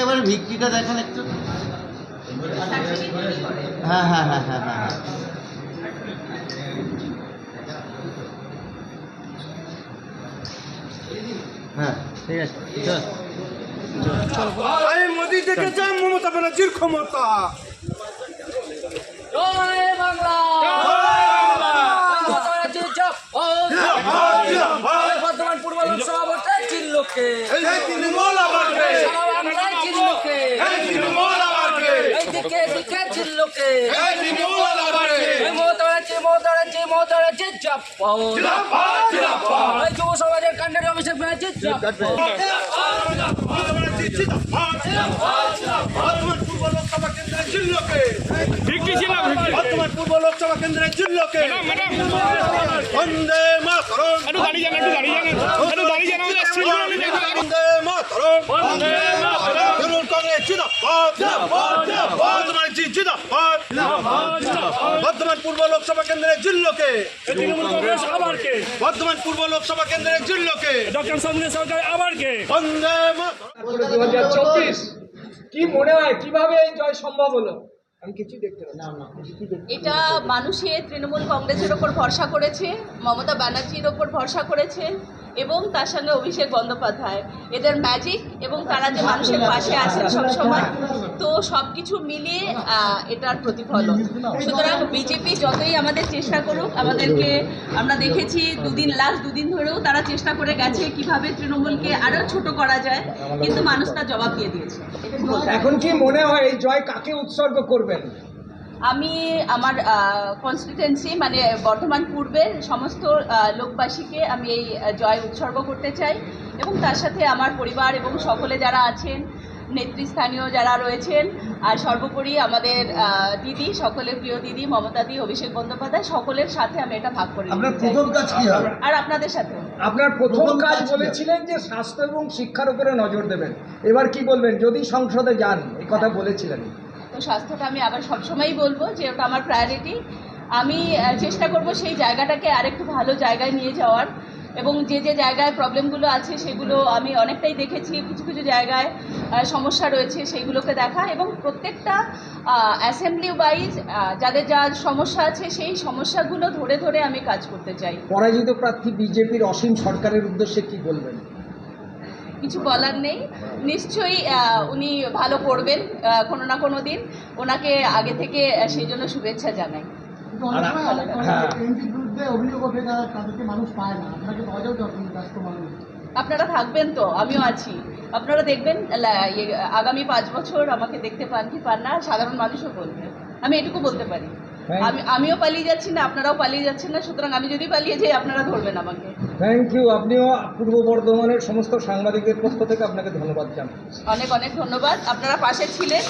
এবার ভিক্টিটা দেখান একটু। হ্যাঁ হ্যাঁ হ্যাঁ হ্যাঁ হ্যাঁ হ্যাঁ। হ্যাঁ। ঠিক আছে আমি মোদি চাই মমতা ব্যানার্জির ক্ষমতা। তৃণমূল তৃণমূল আবারকে এই দিকে দিকে তৃণমূল যুব সমাজের কাণ্ডের অভিষেক পূর্ব লোকসভা কেন্দ্রের জিল্লকে বর্তমান পূর্ব লোকসভা কেন্দ্রের জিল্লকে বন্দে মাতরম একটু দাঁড়িয়ে যান একটু দাঁড়িয়ে যান একটু দাঁড়িয়ে যান আমাদের সিলগুলো আমি দেখতে পাবো। বন্দে মাতরম বন্দে মাতরম তৃণমূল কংগ্রেস জিন্দাবাদ বর্তমান জি জিন্দাবাদ। বর্তমান পূর্ব লোকসভা কেন্দ্রের জিল্লকে। তৃণমূল আবার কে? বর্তমান পূর্ব লোকসভা কেন্দ্রের জিল্লকে। ডক্টর সরকার আবার কে? বন্দে দু হাজার চব্বিশ। কি মনে হয় কীভাবে এই জয় সম্ভব হলো? আমি কিছু দেখতে পাচ্ছি এটা মানুষের তৃণমূল কংগ্রেসের ওপর ভরসা করেছে মমতা ব্যানার্জির ওপর ভরসা করেছে এবং তার সঙ্গে অভিষেক বন্দ্যোপাধ্যায়। এদের ম্যাজিক এবং তারা যে মানুষের পাশে আছেন সবসময়, তো সব কিছু মিলিয়ে এটার প্রতিফলন। সুতরাং বিজেপি যতই আমাদের চেষ্টা করুক, আমাদেরকে আমরা দেখেছি দুদিন লাস্ট দুদিন ধরেও তারা চেষ্টা করে গেছে কীভাবে তৃণমূলকে আরও ছোট করা যায়, কিন্তু মানুষ তার জবাব দিয়ে দিয়েছে। এখন কি মনে হয় এই জয় কাকে উৎসর্গ করবেন? আমি আমার কনস্টিটুয়েন্সি মানে বর্ধমান পূর্বের সমস্ত আহ, লোকবাসীকে আমি এই জয় উৎসর্গ করতে চাই এবং তার সাথে আমার পরিবার এবং সকলে যারা আছেন নেতৃস্থানীয় যারা রয়েছেন আর সর্বোপরি আমাদের আহ, দিদি সকলের প্রিয় দিদি মমতা দি অভিষেক বন্দ্যোপাধ্যায় সকলের সাথে আমি এটা ভাগ করে আপনার প্রথম কাজ কি হবে? আর আপনাদের সাথে আপনার প্রথম কাজ বলেছিলেন যে স্বাস্থ্য এবং শিক্ষার উপরে নজর দেবেন। এবার কি বলবেন? যদি সংসদে যান এই কথা বলেছিলেন। তো স্বাস্থ্যটা আমি আবার সবসময়ই বলব যে ওটা আমার প্রায়োরিটি আমি চেষ্টা করব সেই জায়গাটাকে আরেকটু ভালো জায়গায় নিয়ে যাওয়ার এবং যে যে জায়গায় প্রবলেমগুলো আছে সেগুলো আমি অনেকটাই দেখেছি। কিছু কিছু জায়গায় সমস্যা রয়েছে সেইগুলোকে দেখা এবং প্রত্যেকটা অ্যাসেম্বলি ওয়াইজ যাদের যা সমস্যা আছে সেই সমস্যাগুলো ধরে ধরে আমি কাজ করতে চাই। পরাজিত প্রার্থী বিজেপির অসীম সরকারের উদ্দেশ্যে কি বলবেন? কিছু বলার নেই। নিশ্চয়ই উনি ভালো করবেন কোনো না কোনো দিন। ওনাকে আগে থেকে সেই জন্য শুভেচ্ছা জানাই। হ্যাঁ। আপনারা থাকবেন তো আমিও আছি। আপনারা দেখবেন ইয়ে, আগামী পাঁচ বছর আমাকে দেখতে পান কি পান না সাধারণ মানুষও বলবে। আমি এটুকু বলতে পারি। আমি আমিও পালিয়ে যাচ্ছি না আপনারাও পালিয়ে যাচ্ছেন না সুতরাং আমি যদি পালিয়ে যাই আপনারা ধরবেন আমাকে। থ্যাংক ইউ আপনিও পূর্ব বর্ধমানের সমস্ত সাংবাদিকদের পক্ষ থেকে আপনাকে ধন্যবাদ জানাই অনেক অনেক ধন্যবাদ। আপনারা পাশে ছিলেন।